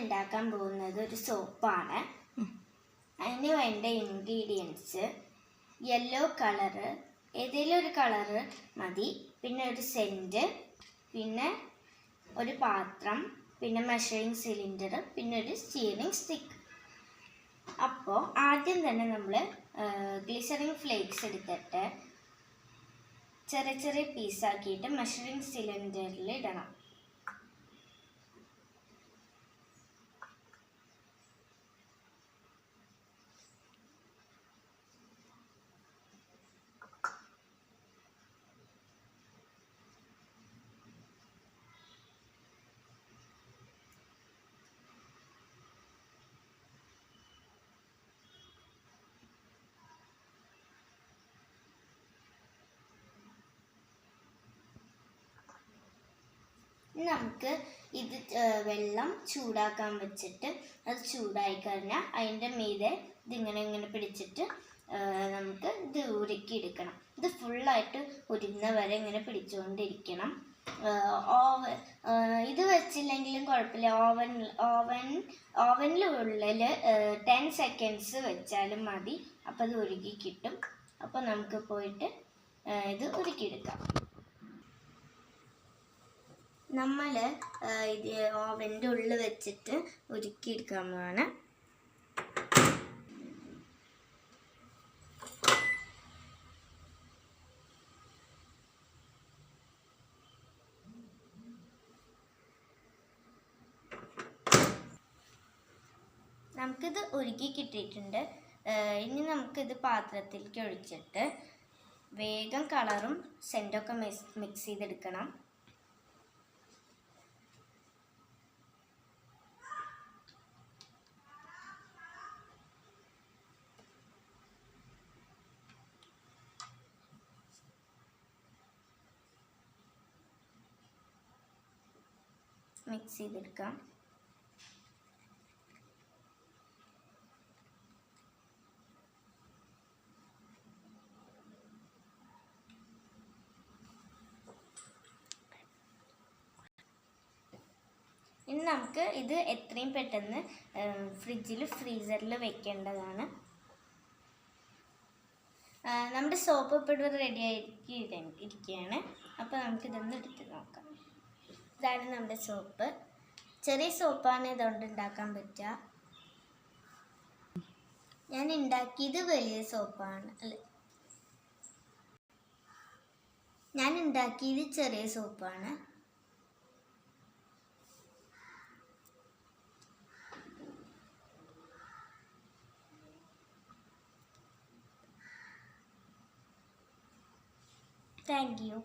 ഉണ്ടാക്കാൻ പോകുന്നത് ഒരു സോപ്പാണ്. അതിന് വേണ്ട ഇൻഗ്രീഡിയൻസ് യെല്ലോ കളറ് ഏതെങ്കിലും ഒരു കളറ് മതി. പിന്നെ ഒരു സെന്റ് പിന്നെ ഒരു പാത്രം പിന്നെ മെഷറിങ് സിലിണ്ടർ പിന്നെ ഒരു സ്റ്റീറിങ് സ്റ്റിക്ക് അപ്പോൾ ആദ്യം തന്നെ നമ്മൾ ഗ്ലിസറിങ് ഫ്ലേക്സ് എടുത്തിട്ട് ചെറിയ ചെറിയ പീസാക്കിയിട്ട് മെഷറിങ് സിലിണ്ടറിൽ ഇടണം. നമുക്ക് ഇത് വെള്ളം ചൂടാക്കാൻ വെച്ചിട്ട് അത് ചൂടായി കഴിഞ്ഞാൽ അതിന്റെ മീതെ ഇതിങ്ങനെ ഇങ്ങനെ പിടിച്ചിട്ട് നമുക്ക് ഇത് ഉരുക്കി എടുക്കണം. ഇത് ഫുള്ളായിട്ട് ഉരുന്ന വരെ ഇങ്ങനെ പിടിച്ചുകൊണ്ടിരിക്കണം ഓവൻ ഇത് വെച്ചില്ലെങ്കിലും കുഴപ്പമില്ല. ഓവൻ ഓവൻ ഓവനിലുള്ളിൽ ടെൻ സെക്കൻഡ്സ് വെച്ചാലും മതി. അപ്പോൾ അത് ഉരുക്കി കിട്ടും. അപ്പോൾ നമുക്ക് പോയിട്ട് ഇത് ഉരുക്കിയെടുക്കാം. നമ്മൾ ഇത് ഓവന്റെ ഉള്ളിൽ വെച്ചിട്ട് ഉരുക്കിയെടുക്കാൻ പോവാണ് നമുക്കിത് ഉരുക്കി കിട്ടിയിട്ടുണ്ട്. ഇനി നമുക്കിത് പാത്രത്തിലേക്ക് ഒഴിച്ചിട്ട് വേഗം കളറും സെന്റൊക്കെ മിക്സ് മിക്സ് ചെയ്തെടുക്കണം. മിക്സ് ചെയ്തെടുക്കാം. ഇനി നമുക്ക് ഇത് എത്രയും പെട്ടെന്ന് ഫ്രിഡ്ജിൽ ഫ്രീസറിൽ വെക്കേണ്ടതാണ്. നമ്മുടെ സോപ്പ് ഇപ്പോഴും റെഡി ആയിരിക്കും ഇരിക്കുകയാണ് അപ്പോൾ നമുക്കിതൊന്ന് എടുത്ത് നോക്കാം. ഇതാണ് നമ്മുടെ സോപ്പ്. ചെറിയ സോപ്പാണ് ഇതുകൊണ്ട് ഉണ്ടാക്കാൻ പറ്റുക. ഞാൻ ഉണ്ടാക്കിയത് വലിയ സോപ്പാണ് അല്ലെ? ഞാൻ ഉണ്ടാക്കിയത് ചെറിയ സോപ്പാണ്. Thank you